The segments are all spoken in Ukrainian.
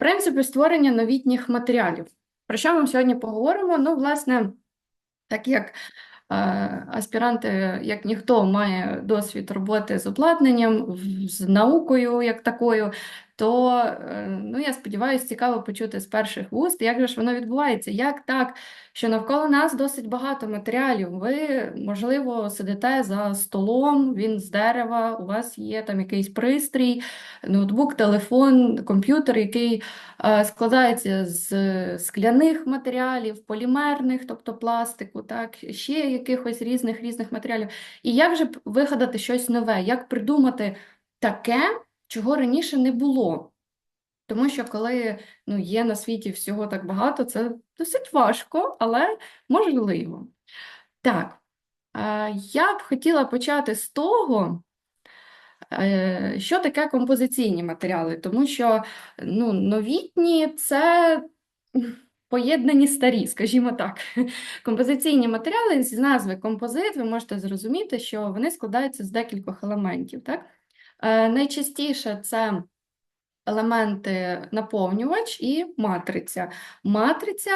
принципи створення новітніх матеріалів. Про що ми сьогодні поговоримо? Ну, власне, так як е, аспірант, е, як ніхто, має досвід роботи з обладнанням, з наукою як такою, то е, ну, я сподіваюся, цікаво почути з перших вуст, як же ж воно відбувається, як так, що навколо нас досить багато матеріалів. Ви, можливо, сидите за столом, він з дерева, у вас є там якийсь пристрій, ноутбук, телефон, комп'ютер, який е, складається з скляних матеріалів, полімерних, тобто пластику, так, ще якихось різних різних матеріалів. І як же вигадати щось нове, як придумати таке, чого раніше не було? Тому що коли ну, є на світі всього так багато, це досить важко, але можливо. Так, я б хотіла почати з того, е, що таке композиційні матеріали, тому що ну, новітні це поєднані старі, скажімо так. Композиційні матеріали з назви композит, ви можете зрозуміти, що вони складаються з декількох елементів. Так? Е, Найчастіше це елементи наповнювач і матриця. Матриця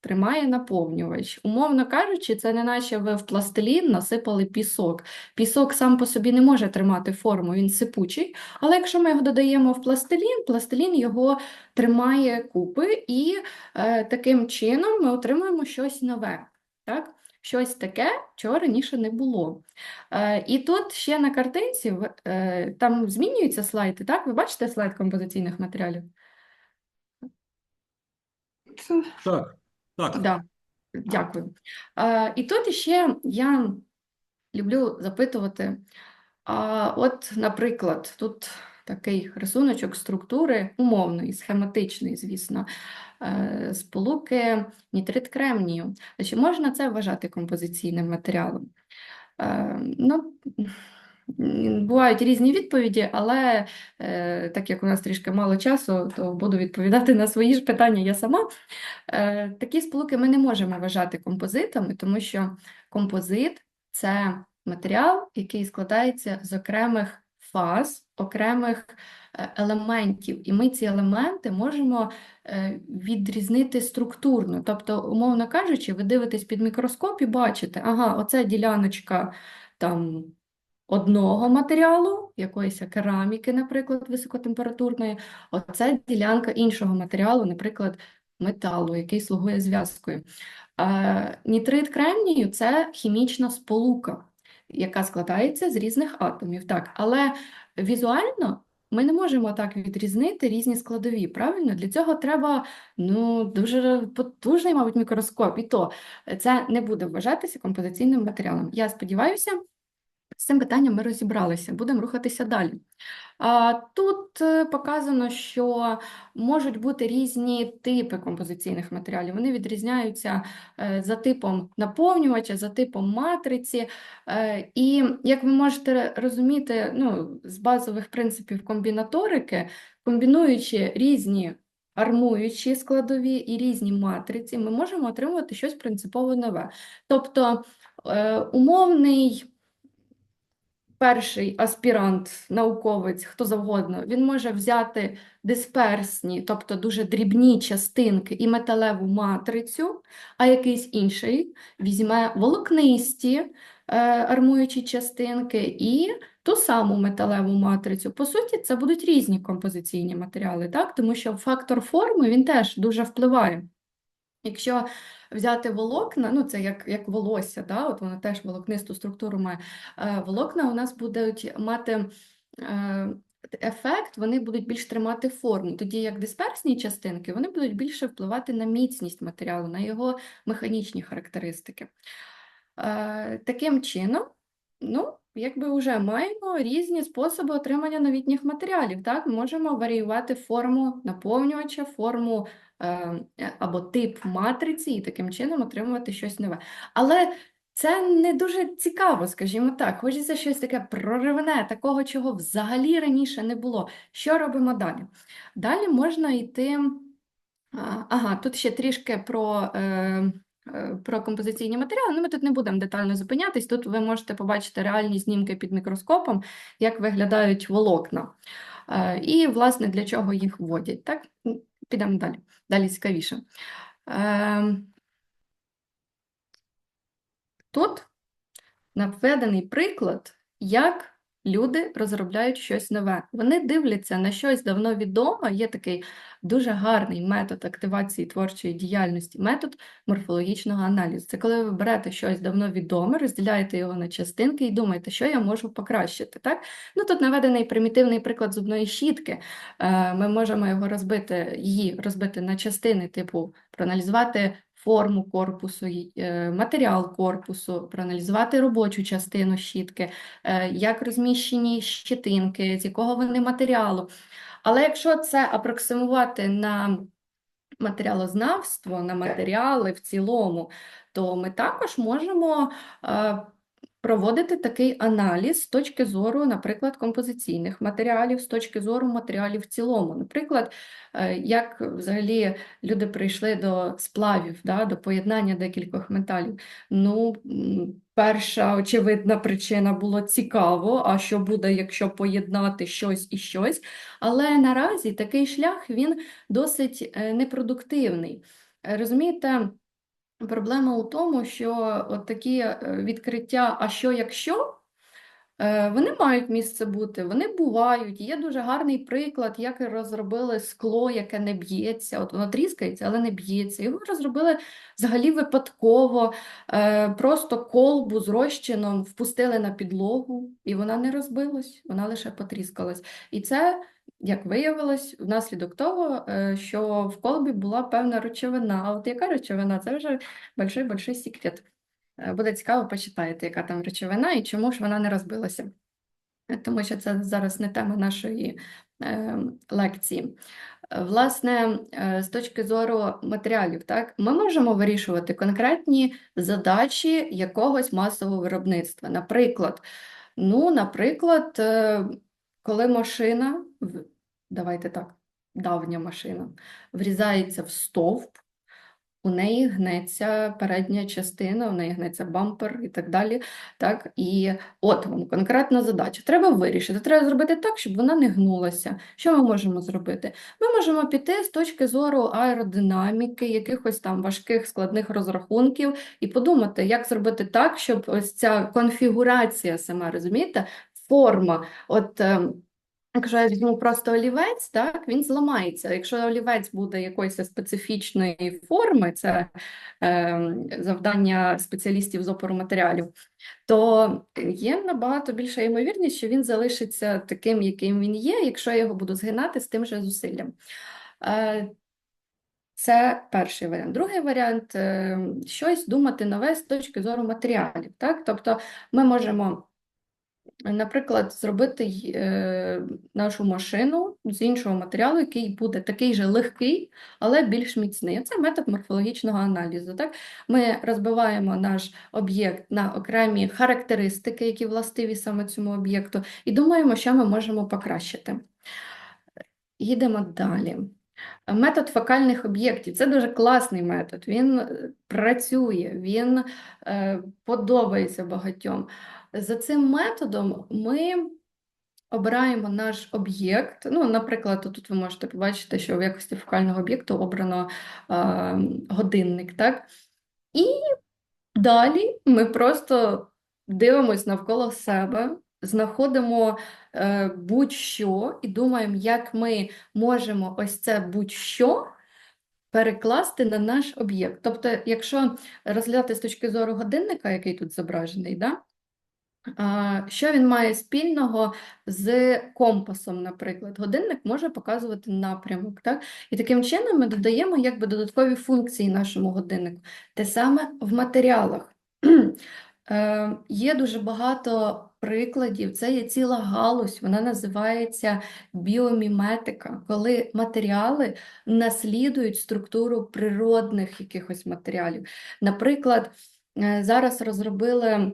тримає наповнювач. Умовно кажучи, це не наче ви в пластилін насипали пісок. Пісок сам по собі не може тримати форму, він сипучий. Але якщо ми його додаємо в пластилін, пластилін його тримає купи, і е, таким чином ми отримуємо щось нове. Так? Щось таке, чого раніше не було. Е, і тут ще на картинці е, там змінюються слайди, так? Ви бачите слайд композиційних матеріалів? Так, так. Да. Дякую. Е, і тут ще я люблю запитувати, а от, наприклад, тут такий рисуночок структури умовної, схематичний, звісно, е, сполуки нітрит кремнію. Чи можна це вважати композиційним матеріалом? Е, Ну, бувають різні відповіді, але е, так як у нас трішки мало часу, то буду відповідати на свої ж питання я сама. Е, Такі сполуки ми не можемо вважати композитами, тому що композит це матеріал, який складається з окремих фаз, окремих е, елементів, і ми ці елементи можемо е, відрізнити структурно. Тобто, умовно кажучи, ви дивитесь під мікроскоп і бачите, ага, оце діляночка там одного матеріалу, якоїсь кераміки, наприклад, високотемпературної, оце ділянка іншого матеріалу, наприклад, металу, який слугує зв'язкою. Е, Нітрит кремнію – це хімічна сполука, яка складається з різних атомів. Так, але візуально ми не можемо так відрізнити різні складові, правильно? Для цього треба ну, дуже потужний, мабуть, мікроскоп, і то це не буде вважатися композиційним матеріалом. Я сподіваюся, з цим питанням ми розібралися, будемо рухатися далі. Тут е, показано, що можуть бути різні типи композиційних матеріалів. Вони відрізняються е, за типом наповнювача, за типом матриці. Е, І як ви можете розуміти, ну, з базових принципів комбінаторики, комбінуючи різні армуючі складові і різні матриці, ми можемо отримувати щось принципово нове. Тобто умовний перший аспірант, науковець, хто завгодно, він може взяти дисперсні, тобто дуже дрібні частинки і металеву матрицю, а якийсь інший візьме волокнисті е, армуючі частинки і ту саму металеву матрицю. По суті, це будуть різні композиційні матеріали, так? Тому що фактор форми він теж дуже впливає. Якщо взяти волокна, ну це як, як волосся, да? От воно теж волокнисту структуру має. Е, Волокна у нас будуть мати е, ефект, вони будуть більш тримати форму, тоді як дисперсні частинки вони будуть більше впливати на міцність матеріалу, на його механічні характеристики. Е, Таким чином, ну, якби вже маємо різні способи отримання новітніх матеріалів. Так? Можемо варіювати форму наповнювача, форму або тип матриці, і таким чином отримувати щось нове. Але це не дуже цікаво, скажімо так. Хочеться щось таке проривне, такого, чого взагалі раніше не було. Що робимо далі? Далі можна йти. Ага, тут ще трішки про, е, е, про композиційні матеріали. Ну, ми тут не будемо детально зупинятись. Тут ви можете побачити реальні знімки під мікроскопом, як виглядають волокна. Е, І, власне, для чого їх вводять. Так? Підемо далі. Далі цікавіше. Тут наведений приклад, як люди розробляють щось нове. Вони дивляться на щось давно відоме. Є такий дуже гарний метод активації творчої діяльності, метод морфологічного аналізу. Це коли ви берете щось давно відоме, розділяєте його на частинки і думаєте, що я можу покращити. Так? Ну, тут наведений примітивний приклад зубної щітки. Е, Ми можемо його розбити, її розбити на частини, типу проаналізувати форму корпусу, е, матеріал корпусу, проаналізувати робочу частину щітки, е, як розміщені щетинки, з якого вони матеріалу. Але якщо це апроксимувати на матеріалознавство, на матеріали в цілому, то ми також можемо е, проводити такий аналіз з точки зору, наприклад, композиційних матеріалів, з точки зору матеріалів в цілому. Наприклад, е, як взагалі люди прийшли до сплавів, да, до поєднання декількох металів. Ну, перша очевидна причина було цікаво, а що буде, якщо поєднати щось і щось. Але наразі такий шлях він досить е, непродуктивний. Е, Розумієте, проблема у тому, що от такі е, відкриття, а що якщо, е, вони мають місце бути, вони бувають. Є дуже гарний приклад, як розробили скло, яке не б'ється. От воно тріскається, але не б'ється. Його розробили взагалі випадково, е, просто колбу з розчином впустили на підлогу, і вона не розбилась, вона лише потріскалась. І це як виявилось, внаслідок того, е, що в колбі була певна речовина. А от яка речовина? Це вже большой-большой секрет. Е, Буде цікаво, почитаєте, яка там речовина і чому ж вона не розбилася. Е, Тому що це зараз не тема нашої е, лекції. Власне, з точки зору матеріалів, так, ми можемо вирішувати конкретні задачі якогось масового виробництва. Наприклад, ну, наприклад, е, коли машина, давайте так, давня машина, врізається в стовп, у неї гнеться передня частина, у неї гнеться бампер і так далі. Так? І от вам конкретна задача. Треба вирішити, треба зробити так, щоб вона не гнулася. Що ми можемо зробити? Ми можемо піти з точки зору аеродинаміки, якихось там важких складних розрахунків і подумати, як зробити так, щоб ось ця конфігурація сама, розумієте, форма. От, ем, Якщо я візьму просто олівець, так, він зламається. Якщо олівець буде якоїсь специфічної форми, це е, завдання спеціалістів з опору матеріалів, то є набагато більша ймовірність, що він залишиться таким, яким він є, якщо я його буду згинати з тим же зусиллям. Е, це перший варіант. Другий варіант е, щось думати нове з точки зору матеріалів. Так? Тобто ми можемо. Наприклад, зробити е, нашу машину з іншого матеріалу, який буде такий же легкий, але більш міцний. Це метод морфологічного аналізу. Так? Ми розбиваємо наш об'єкт на окремі характеристики, які властиві саме цьому об'єкту, і думаємо, що ми можемо покращити. Їдемо далі. Метод фокальних об'єктів це дуже класний метод. Він е, працює, він е, подобається багатьом. За цим методом ми обираємо наш об'єкт. Ну, наприклад, тут ви можете побачити, що в якості фокального об'єкту обрано е, годинник, так? І далі ми просто дивимось навколо себе, знаходимо е, будь-що і думаємо, як ми можемо ось це будь-що перекласти на наш об'єкт. Тобто, якщо розглядати з точки зору годинника, який тут зображений, да? Що він має спільного з компасом, наприклад? Годинник може показувати напрямок, так? І таким чином ми додаємо якби додаткові функції нашому годиннику. Те саме в матеріалах. Е, Є дуже багато прикладів, це є ціла галузь, вона називається біоміметика, коли матеріали наслідують структуру природних якихось матеріалів. Наприклад, е, зараз розробили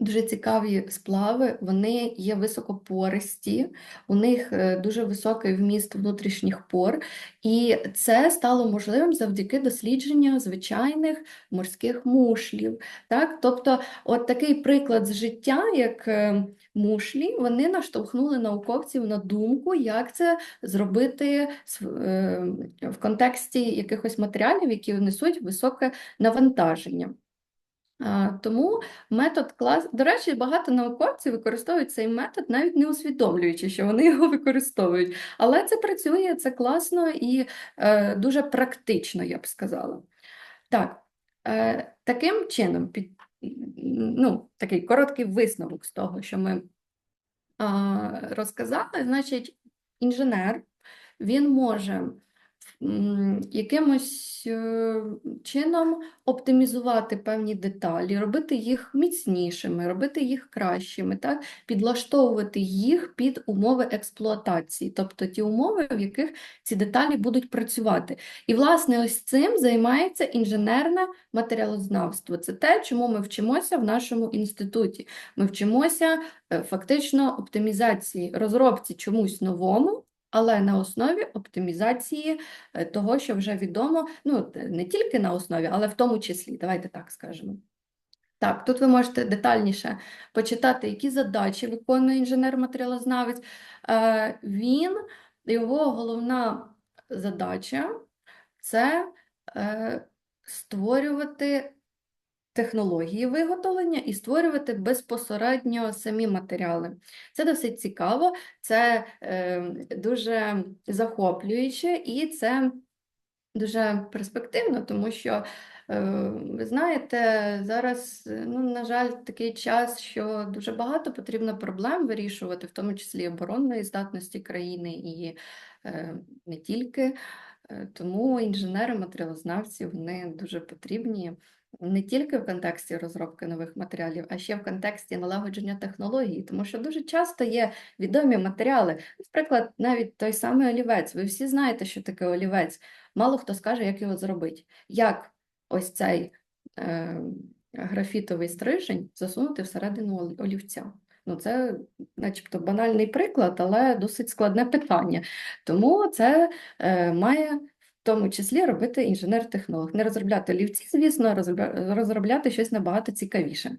Дуже цікаві сплави, вони є високопористі, у них е, дуже високий вміст внутрішніх пор, і це стало можливим завдяки дослідженню звичайних морських мушлів. Так? Тобто, от такий приклад з життя, як е, мушлі, вони наштовхнули науковців на думку, як це зробити е, в контексті якихось матеріалів, які несуть високе навантаження. Тому метод клас. До речі, багато науковців використовують цей метод, навіть не усвідомлюючи, що вони його використовують. Але це працює, це класно і е, дуже практично, я б сказала. Так, е, таким чином, під, ну, такий короткий висновок з того, що ми а, розказали, значить, інженер він може якимось е, чином оптимізувати певні деталі, робити їх міцнішими, робити їх кращими, так? Підлаштовувати їх під умови експлуатації, тобто ті умови, в яких ці деталі будуть працювати. І, власне, ось цим займається інженерне матеріалознавство. Це те, чому ми вчимося в нашому інституті. Ми вчимося е, фактично оптимізації, розробці чомусь новому, але на основі оптимізації е, того, що вже відомо, ну, не тільки на основі, але в тому числі, давайте так скажемо. Так, тут ви можете детальніше почитати, які задачі виконує інженер-матеріалознавець. Е, Він, його головна задача це е, створювати технології виготовлення і створювати безпосередньо самі матеріали. Це досить цікаво, це е, дуже захоплююче і це дуже перспективно, тому що, е, ви знаєте, зараз, ну, на жаль, такий час, що дуже багато потрібно проблем вирішувати, в тому числі оборонної здатності країни і е, не тільки. Е, Тому інженери, матеріалознавці вони дуже потрібні не тільки в контексті розробки нових матеріалів, а ще в контексті налагодження технологій, тому що дуже часто є відомі матеріали. Наприклад, навіть той самий олівець. Ви всі знаєте, що таке олівець. Мало хто скаже, як його зробити. Як ось цей е, графітовий стрижень засунути всередину олівця. Ну, це начебто банальний приклад, але досить складне питання. Тому це е, має тому числі робити інженер-технолог. Не розробляти лівці, звісно, а розробляти щось набагато цікавіше.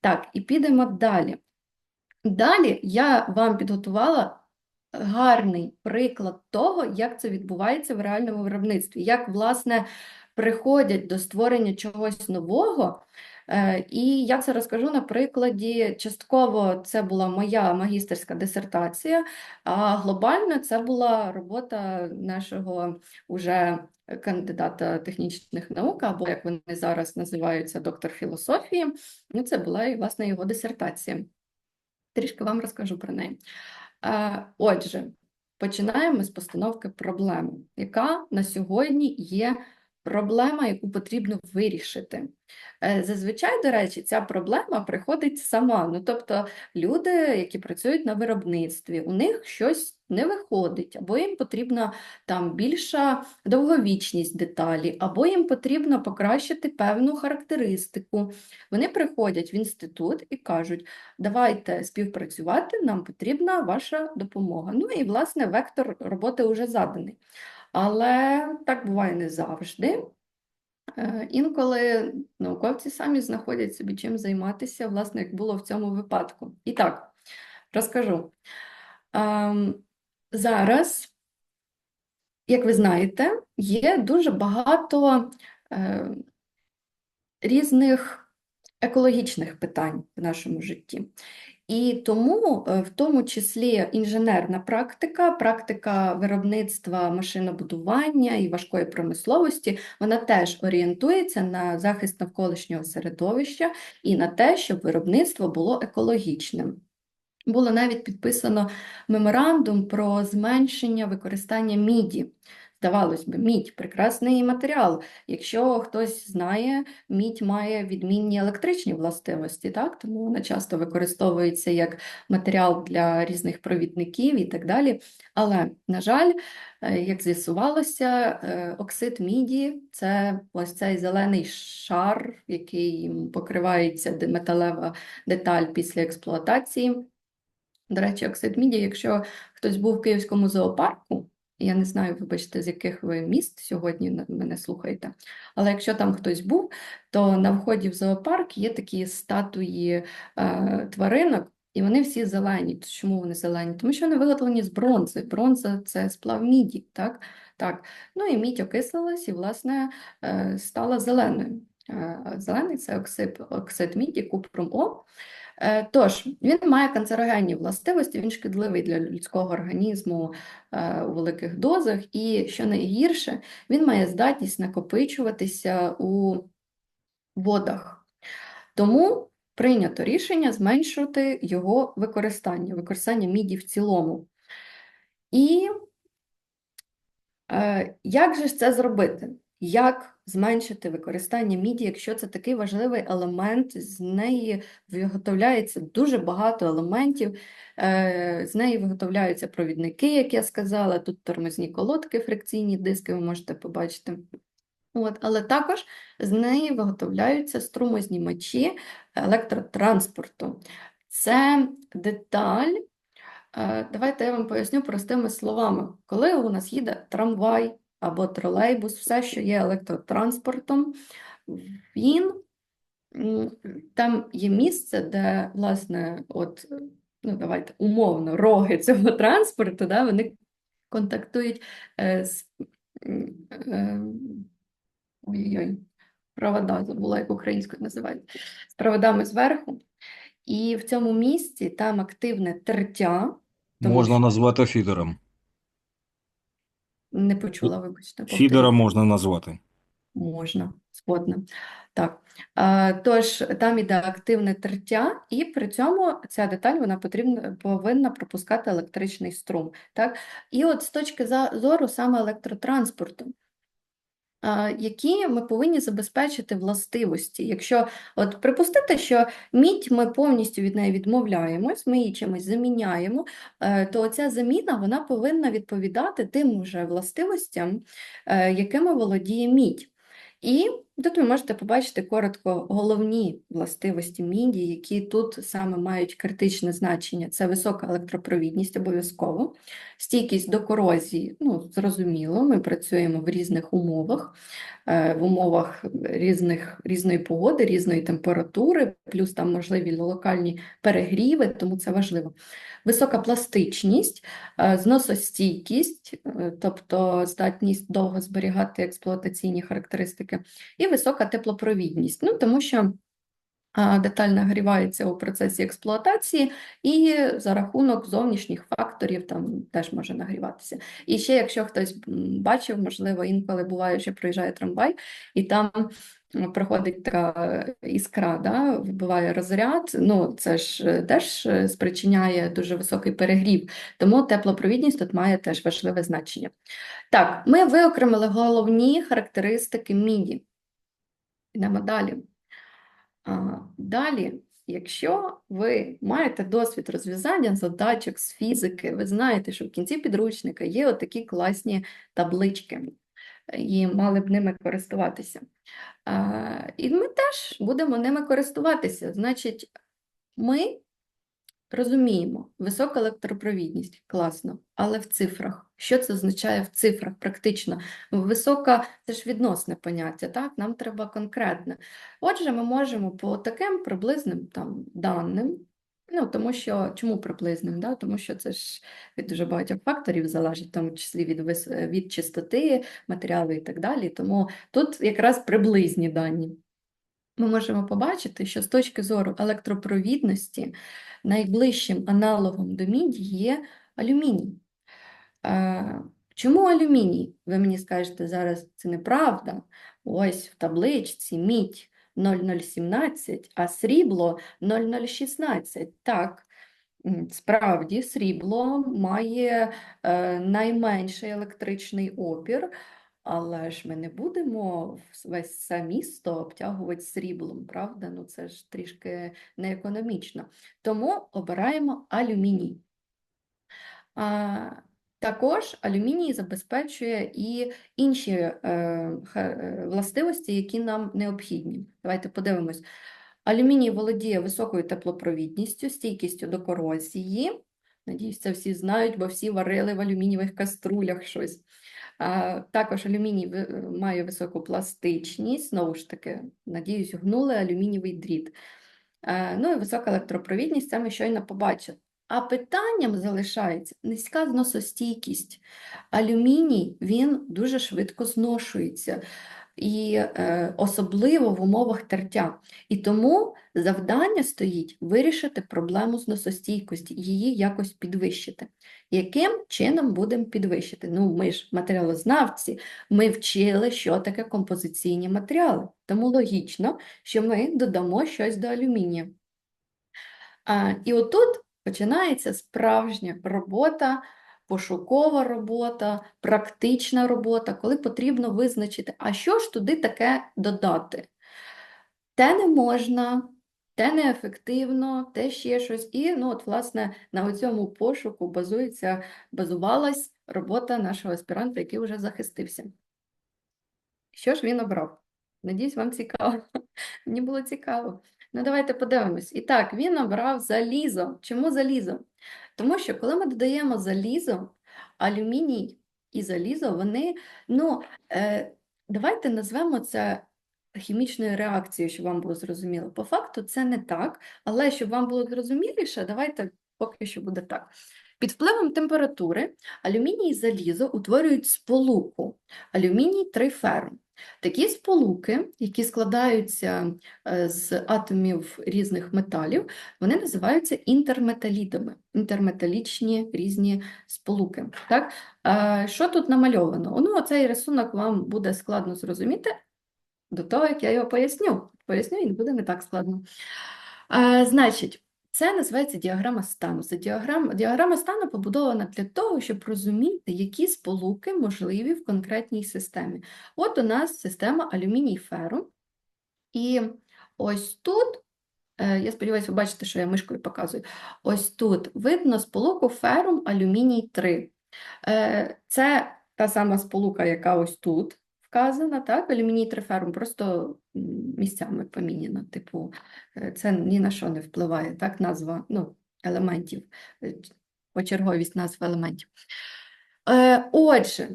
Так, і підемо далі. Далі я вам підготувала гарний приклад того, як це відбувається в реальному виробництві, як, власне, приходять до створення чогось нового. Е, І я це розкажу на прикладі. Частково це була моя магістерська дисертація, а глобально це була робота нашого уже кандидата технічних наук, або як вони зараз називаються, доктор філософії. Ну, це була і власне його дисертація. Трішки вам розкажу про неї. Е, Отже, починаємо з постановки проблеми, яка на сьогодні є проблема, яку потрібно вирішити. Е, Зазвичай, до речі, ця проблема приходить сама. Ну, тобто люди, які працюють на виробництві, у них щось не виходить, або їм потрібна там більша довговічність деталі, або їм потрібно покращити певну характеристику. Вони приходять в інститут і кажуть, давайте співпрацювати, нам потрібна ваша допомога. Ну і, власне, вектор роботи вже заданий. Але так буває не завжди. Е, Інколи науковці самі знаходять собі чим займатися, власне, як було в цьому випадку. І так, розкажу. Ем, Зараз, як ви знаєте, є дуже багато е, різних екологічних питань в нашому житті. І тому, е, в тому числі, інженерна практика, практика виробництва машинобудування і важкої промисловості, вона теж орієнтується на захист навколишнього середовища і на те, щоб виробництво було екологічним. було навіть підписано меморандум про зменшення використання міді. Здавалось би, мідь прекрасний матеріал. Якщо хтось знає, мідь має відмінні електричні властивості, так? Тому вона часто використовується як матеріал для різних провідників і так далі. Але, на жаль, е, як з'ясувалося, е, оксид міді це ось цей зелений шар, який покривається металева деталь після експлуатації. До речі, оксид міді, якщо хтось був в Київському зоопарку, я не знаю, вибачте, з яких ви міст сьогодні мене слухаєте, але якщо там хтось був, то на вході в зоопарк є такі статуї е, тваринок, і вони всі зелені. Чому вони зелені? Тому що вони виготовлені з бронзи. Бронза це сплав міді, так? Так. Ну і мідь окислилась і, власне, е, стала зеленою. Е, Зелений це оксид, оксид міді, купром О. Е, Тож, він має канцерогенні властивості, він шкідливий для людського організму е, у великих дозах, і що найгірше, він має здатність накопичуватися у водах. Тому прийнято рішення зменшити його використання, використання міді в цілому. І е, як же це зробити? Як зменшити використання міді, якщо це такий важливий елемент, з неї виготовляється дуже багато елементів, е, з неї виготовляються провідники, як я сказала, тут тормозні колодки, фрикційні диски, ви можете побачити. От, але також з неї виготовляються струмознімачі електротранспорту. Це деталь. е, Давайте я вам поясню простими словами. Коли у нас їде трамвай або тролейбус, все, що є електротранспортом, він там є місце, де, власне, от, ну, давайте умовно, роги цього транспорту, да, вони контактують е, з е, ой-ой-ой, провода, забула, як українською називають, з проводами зверху. І в цьому місці там активне тертя, тому Можна назвати фідером. Не почула, вибачте, Фідера можна назвати. Можна, згодна. Так. Е, тож там іде активне тертя, і при цьому ця деталь вона потрібна, повинна пропускати електричний струм. Так? І от з точки зору саме електротранспорту, які ми повинні забезпечити властивості. Якщо от припустити, що мідь ми повністю від неї відмовляємось, ми її чимось заміняємо, е, то ця заміна вона повинна відповідати тим же властивостям, е, якими володіє мідь. І тут ви можете побачити коротко головні властивості міді, які тут саме мають критичне значення. Це висока електропровідність обов'язково, стійкість до корозії, ну, зрозуміло, ми працюємо в різних умовах, е, в умовах різних, різної погоди, різної температури, плюс там можливі локальні перегріви, тому це важливо. Висока пластичність, е, зносостійкість, е, тобто здатність довго зберігати експлуатаційні характеристики, і висока теплопровідність, ну, тому що деталь нагрівається у процесі експлуатації і за рахунок зовнішніх факторів там теж може нагріватися. І ще, якщо хтось бачив, можливо, інколи буває, що проїжджає трамвай, і там проходить така іскра, да, буває розряд, ну це ж е, теж е, спричиняє дуже високий перегрів, тому теплопровідність тут має теж важливе значення. Так, ми виокремили головні характеристики міді. Йдемо далі. Далі, якщо ви маєте досвід розв'язання задачок з фізики, ви знаєте, що в кінці підручника є отакі класні таблички, і мали б ними користуватися. І ми теж будемо ними користуватися. Значить, ми розуміємо, висока електропровідність, класно, але в цифрах. Що це означає в цифрах практично? Висока це ж відносне поняття, так? Нам треба конкретне. Отже, ми можемо по таким приблизним там даним, ну тому що чому приблизним? Да? Тому що це ж від дуже багатьох факторів залежить, в тому числі від, вис- від чистоти матеріалу і так далі. Тому тут якраз приблизні дані. Ми можемо побачити, що з точки зору електропровідності найближчим аналогом до міді є алюміній. Е, Чому алюміній? Ви мені скажете зараз, це неправда. Ось в табличці мідь 0017, а срібло 0016. Так, Справді, срібло має е, найменший електричний опір, але ж ми не будемо весь це місто обтягувати сріблом, правда? Ну це ж трішки неекономічно. Тому обираємо алюміній. Також алюміній забезпечує і інші е, е, властивості, які нам необхідні. Давайте подивимось. Алюміній володіє високою теплопровідністю, стійкістю до корозії. Надіюсь, це всі знають, бо всі варили в алюмінієвих каструлях щось. А, також алюміній має високу пластичність, знову ж таки, надіюсь, гнули алюмінієвий дріт. Е, Ну і висока електропровідність, це ми щойно побачили. А питанням залишається низька зносостійкість. Алюміній він дуже швидко зношується, і е, особливо в умовах тертя. І тому завдання стоїть вирішити проблему зносостійкості, її якось підвищити. Яким чином будемо підвищити? Ну, ми ж матеріалознавці, ми вчили, що таке композиційні матеріали. Тому логічно, що ми додамо щось до алюмінія. А, і отут починається справжня робота, пошукова робота, практична робота, коли потрібно визначити, а що ж туди таке додати. Те не можна, те неефективно, те ще щось. І, ну, от, власне, на цьому пошуку базується, базувалась робота нашого аспіранта, який вже захистився. Що ж він обрав? Надіюсь, вам цікаво. Мені було цікаво. Ну, давайте подивимось. І так, він обрав залізо. Чому залізо? Тому що коли ми додаємо залізо, алюміній і залізо, вони, ну, е, давайте назвемо це хімічною реакцією, щоб вам було зрозуміло. По факту це не так, але щоб вам було зрозуміліше, давайте поки що буде так. Під впливом температури алюміній і залізо утворюють сполуку алюміній триферум. Такі сполуки, які складаються е, з атомів різних металів, вони називаються інтерметалідами, інтерметалічні різні сполуки. Так? Що тут намальовано? Ну, оцей рисунок вам буде складно зрозуміти до того, як я його поясню. Поясню, і буде не так складно. Значить, це називається діаграма стану. Це діаграма, діаграма стану побудована для того, щоб розуміти, які сполуки можливі в конкретній системі. От у нас система алюміній феру. І ось тут, е, я сподіваюся, ви бачите, що я мишкою показую. Ось тут видно сполуку ферум алюміній 3. Е, Це та сама сполука, яка ось тут вказана, так? Алюміній триферум, просто місцями поміняно. Типу, е, це ні на що не впливає, так? Назва ну, елементів, е, почерговість назв елементів. Е, Отже,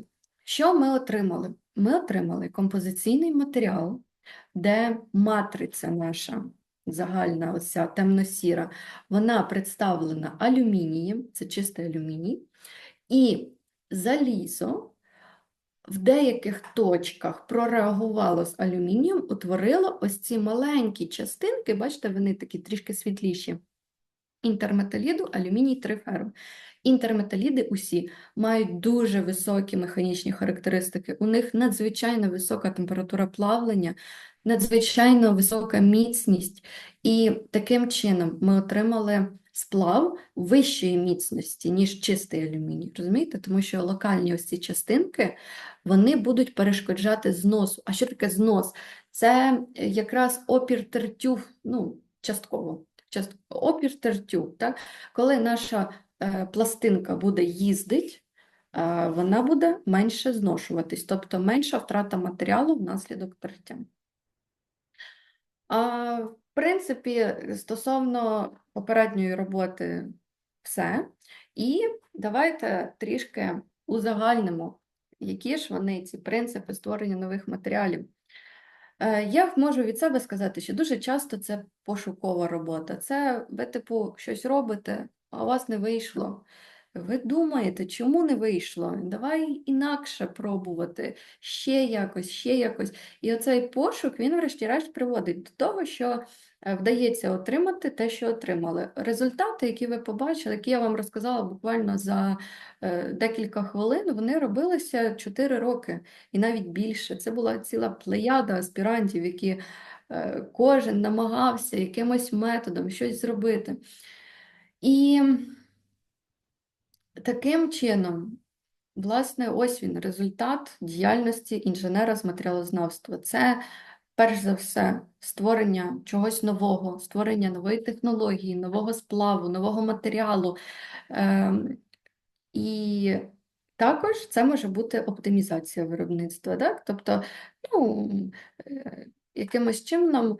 що ми отримали? Ми отримали композиційний матеріал, де матриця наша загальна, оця темно-сіра, вона представлена алюмінієм, це чистий алюміній, і залізо в деяких точках прореагувало з алюмінієм, утворило ось ці маленькі частинки, бачите, вони такі трішки світліші. Інтерметаліду, алюміній триферум. Інтерметаліди усі мають дуже високі механічні характеристики. У них надзвичайно висока температура плавлення, надзвичайно висока міцність. І таким чином ми отримали сплав вищої міцності, ніж чистий алюміній. Розумієте? Тому що локальні ось ці частинки вони будуть перешкоджати зносу. А що таке знос? Це е, якраз опір тертю, ну, частково. Част... Опір тертю, так? Коли наша е, пластинка буде їздить, е, вона буде менше зношуватись, тобто менша втрата матеріалу внаслідок тертя. А, принципі, стосовно попередньої роботи все. І давайте трішки узагальнимо, які ж вони, ці принципи створення нових матеріалів. Е, Я можу від себе сказати, що дуже часто це пошукова робота. Це ви, типу, щось робите, а у вас не вийшло. Ви думаєте, чому не вийшло? Давай інакше пробувати, ще якось, ще якось. І оцей пошук, він, врешті-решт, приводить до того, що е, вдається отримати те, що отримали. Результати, які ви побачили, які я вам розказала буквально за е, декілька хвилин, вони робилися 4 роки і навіть більше. Це була ціла плеяда аспірантів, які е, кожен намагався якимось методом щось зробити. І таким чином, власне, ось він результат діяльності інженера з матеріалознавства. Це перш за все створення чогось нового, створення нової технології, нового сплаву, нового матеріалу. Ем, І також це може бути оптимізація виробництва, так? Тобто, ну, е, якимось чином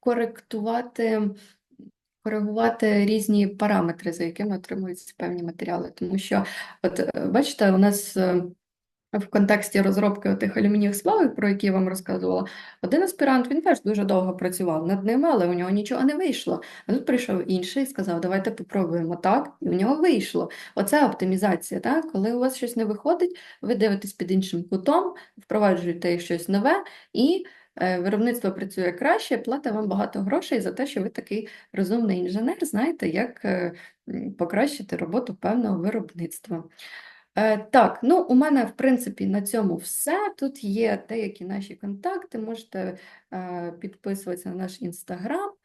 коректувати, коригувати різні параметри, за якими отримуються певні матеріали. Тому що, от е, бачите, у нас е, в контексті розробки тих алюмінієвих сплавів, про які я вам розказувала, один аспірант, він теж дуже довго працював над ними, але у нього нічого не вийшло. А тут прийшов інший і сказав, давайте попробуємо так, і у нього вийшло. Оце оптимізація, так? Коли у вас щось не виходить, ви дивитесь під іншим кутом, впроваджуєте щось нове, і виробництво працює краще, платить вам багато грошей за те, що ви такий розумний інженер, знаєте, як е, покращити роботу певного виробництва. Е, Так, ну у мене в принципі на цьому все. Тут є деякі наші контакти. Можете е, підписуватися на наш інстаграм.